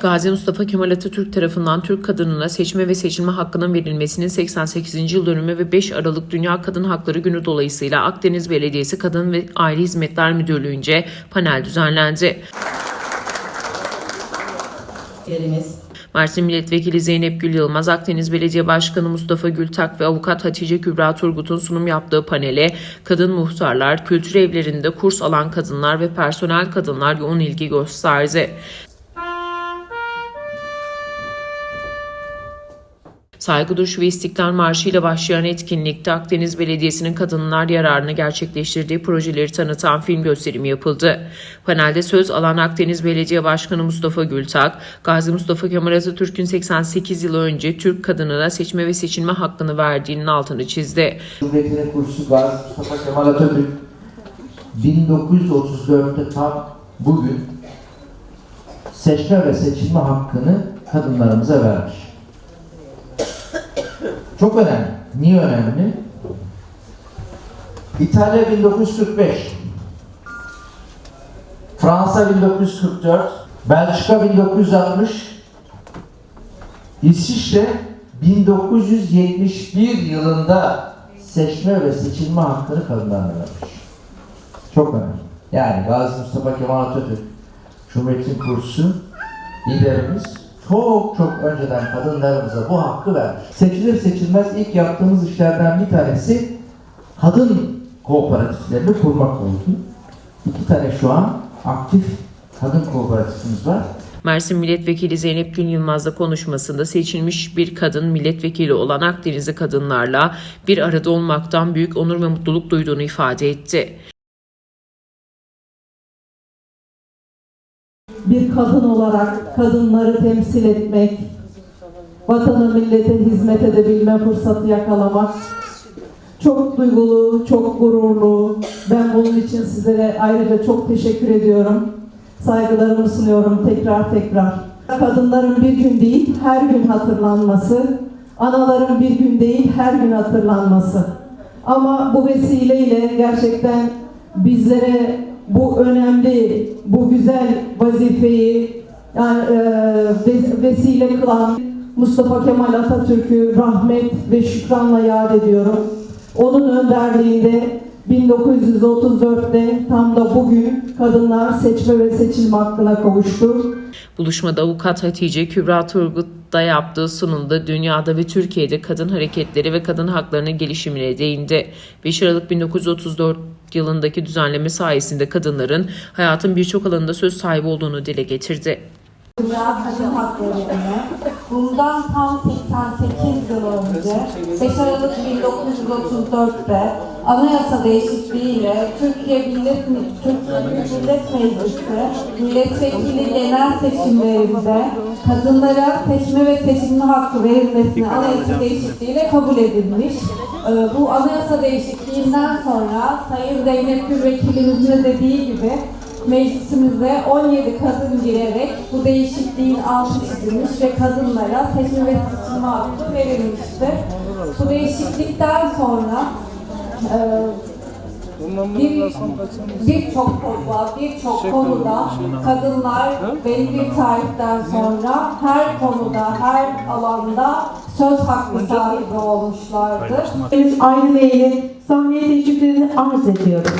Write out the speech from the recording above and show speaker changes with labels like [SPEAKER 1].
[SPEAKER 1] Gazi Mustafa Kemal Atatürk tarafından Türk kadınına seçme ve seçilme hakkının verilmesinin 88. yıl dönümü ve 5 Aralık Dünya Kadın Hakları Günü dolayısıyla Akdeniz Belediyesi Kadın ve Aile Hizmetler Müdürlüğü'nce panel düzenlendi.
[SPEAKER 2] Yerimiz
[SPEAKER 1] Mersin Milletvekili Zeynep Gül Yılmaz, Akdeniz Belediye Başkanı Mustafa Gültak ve Avukat Hatice Kübra Turgut'un sunum yaptığı panele kadın muhtarlar, kültür evlerinde kurs alan kadınlar ve personel kadınlar yoğun ilgi gösterdi. Saygı duruşu ve İstiklal Marşı ile başlayan etkinlikte Akdeniz Belediyesi'nin kadınlar yararına gerçekleştirdiği projeleri tanıtan film gösterimi yapıldı. Panelde söz alan Akdeniz Belediye Başkanı Mustafa Gültak, Gazi Mustafa Kemal Atatürk'ün 88 yıl önce Türk kadınına seçme ve seçilme hakkını verdiğinin altını çizdi.
[SPEAKER 3] Cumhuriyetinin kurucusu Gazi Mustafa Kemal Atatürk 1934'te tam bugün seçme ve seçilme hakkını kadınlarımıza vermiş. Çok önemli. Niye önemli? İtalya 1945, Fransa 1944, Belçika 1960, İsviçre 1971 yılında seçme ve seçilme hakkını kadınlara vermiş. Çok önemli. Yani Gazi Mustafa Kemal Atatürk, Cumhuriyet'in kurucusu, liderimiz çok çok önceden kadınlarımıza bu hakkı vermiş. Seçilir seçilmez ilk yaptığımız işlerden bir tanesi kadın kooperatiflerini kurmak oldu. İki tane şu an aktif kadın kooperatifimiz var.
[SPEAKER 1] Mersin Milletvekili Zeynep Gül Yılmaz da konuşmasında seçilmiş bir kadın milletvekili olan Akdenizli kadınlarla bir arada olmaktan büyük onur ve mutluluk duyduğunu ifade etti.
[SPEAKER 2] Bir kadın olarak kadınları temsil etmek, vatana millete hizmet edebilme fırsatı yakalamak çok duygulu, çok gururlu. Ben bunun için sizlere ayrıca çok teşekkür ediyorum. Saygılarımı sunuyorum tekrar tekrar. Kadınların bir gün değil, her gün hatırlanması, anaların bir gün değil, her gün hatırlanması. Ama bu vesileyle gerçekten bizlere bu önemli, bu güzel vazifeyi yani, e, ve- vesile kılan Mustafa Kemal Atatürk'ü rahmet ve şükranla yad ediyorum. Onun önderliğinde 1934'te tam da bugün kadınlar seçme ve seçilme hakkına kavuştu.
[SPEAKER 1] Buluşmada avukat Hatice Kübra Turgut da yaptığı sunumda dünyada ve Türkiye'de kadın hareketleri ve kadın haklarının gelişimine değindi. 5 Aralık 1934 yılındaki düzenleme sayesinde kadınların hayatın birçok alanında söz sahibi olduğunu dile getirdi.
[SPEAKER 4] Bundan tam 88 yıl önce 5 Aralık 1934'te anayasa değişikliğiyle Türkiye Millet, Türkiye Millet Meclisi milletvekili genel seçimlerinde kadınlara seçme ve seçilme hakkı verilmesini anayasa değişikliğiyle kabul edilmiş. Ee, Bu anayasa değişikliğinden sonra Sayın Zeynep Gül Vekilimizin de dediği gibi Meclisimize 17 kadın girerek bu değişikliğin altı çizilmiş ve kadınlara seçme ve seçilme hakkı verilmiştir. Bu değişiklikten sonra e, birçok konuda, birçok konuda kadınlar belli bir tarihten sonra her konuda, her alanda söz hakkı sahibi olmuşlardır.
[SPEAKER 5] Biz aile ile samimiyet teşekkürlerini arz ediyoruz.